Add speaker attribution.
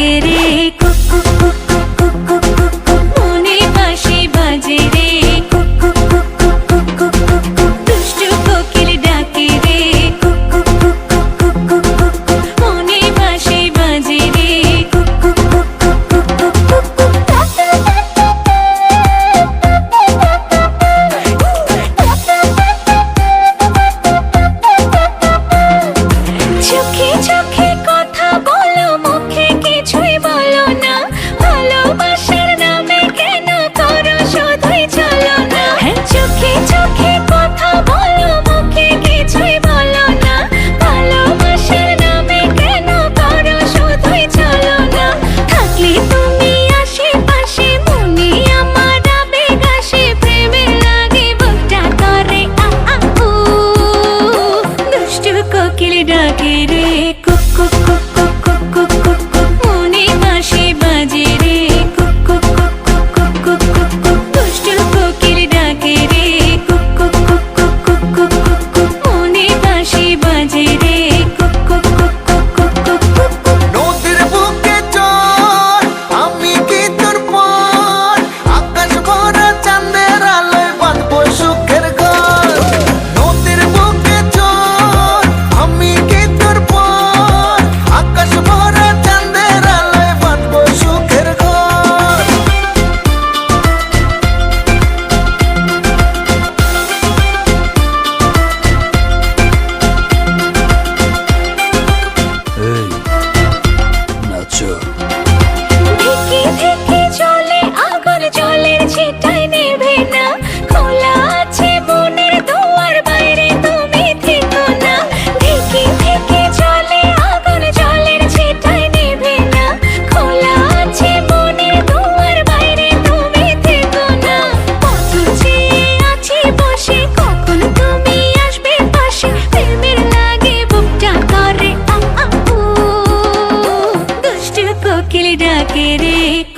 Speaker 1: get it. ডাকে রে तेरी